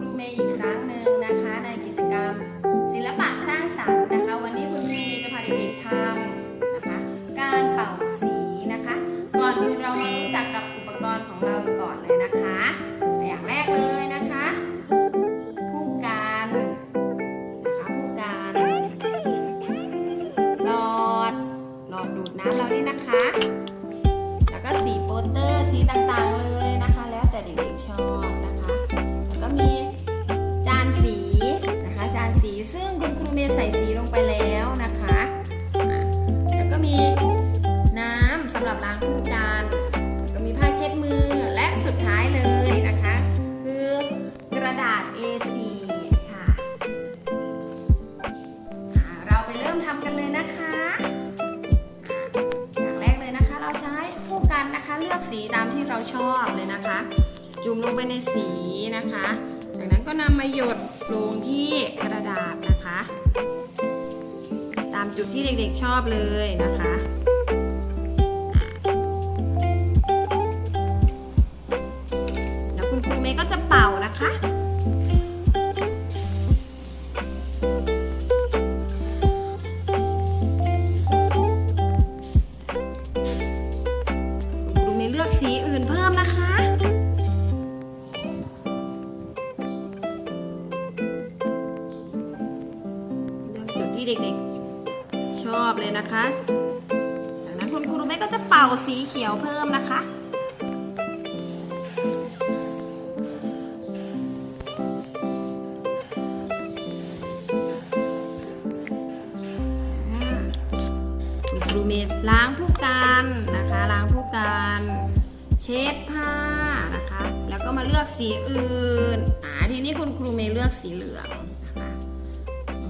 ครูเมย์อีกครั้งหนึ่งนะคะ ในกิจกรรม ศิลปะสร้างสรรค์นะคะ วันนี้คุณครูเมย์จะพาเด็กๆทำนะคะ การเป่าสีนะคะ ก่อนอื่นเรามารู้จักกับอุปกรณ์ของเราก่อนเลยนะคะ อย่างแรกเลยนะคะผู้การนะคะผู้การหลอดหลอดดูดน้ำเราด้วยนะคะ แล้วก็สีโปสเตอร์สีต่างๆเลยนะคะ แล้วแต่เด็กๆชอบ ท้ายเลยนะคะ คือกระดาษ A4 ค่ะเราไปเริ่มทำกันเลยนะคะอย่างแรกเลยนะคะ เราใช้ผู้กันนะคะเลือกสีตามที่เราชอบเลยนะคะ จุ่มลงไปในสีนะคะ จากนั้นก็นำมาหยดลงที่กระดาษนะคะ ตามจุดที่เด็กๆชอบเลยนะคะ ก็จะเป่านะคะคุณครูมย์เลือกสีอื่นเพิ่มนะคะเลือกจุดที่เด็กๆ ชอบเลยนะคะ จากนั้นคุณครูเมย์ก็จะเป่าสีเขียวเพิ่มนะคะ รูเมย์ล้างผู้กันนะคะ ล้างผู้กันเช็ดผ้านะคะ แล้วก็มาเลือกสีอื่นอ่าทีนี้คุณครูเมย์เลือกสีเหลืองนะคะ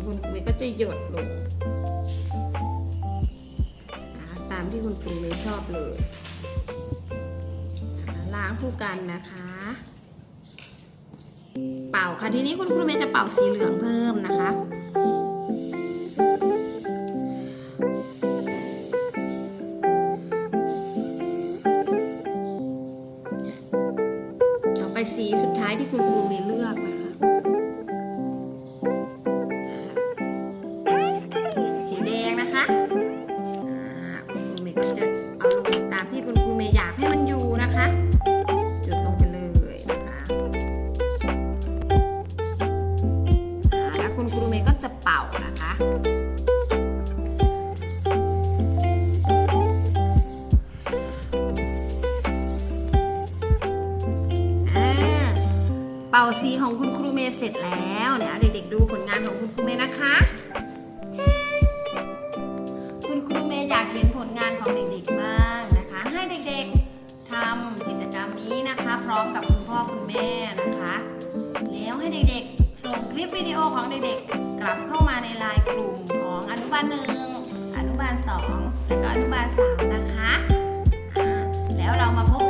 คุณครูเมย์ก็จะหยดลงตามที่คุณครูเมย์ชอบเลยล้างผู้กันนะคะ เป่าค่ะทีนี้คุณครูเมย์จะเป่าสีเหลืองเพิ่มนะคะ ต่อไปสีสุดท้ายที่คุณครูเมย์เลือกนะคะ สีแดงนะคะคุณครูเมย์ก็จะเอาลงตามที่คุณครูเมย์อยากให้ เป่าสีของคุณครูเมย์เสร็จแล้วเดี๋ยเด็กๆดูผลงานของคุณครูเมย์นะคะ คุณครูเมย์อยากเห็นผลงานของเด็กๆมากนะคะ ให้เด็กๆทำกิจกรรมนี้นะคะ พร้อมกับคุณพ่อคุณแม่นะคะ แล้วให้เด็กๆ ส่งคลิปวิดีโอของเด็กๆ กลับเข้ามาในไลน์กลุ่มของอนุบาลหนึ่งอนุบาลสองแล้วก็อนุบาลสามนะคะ แล้วเรามาพบ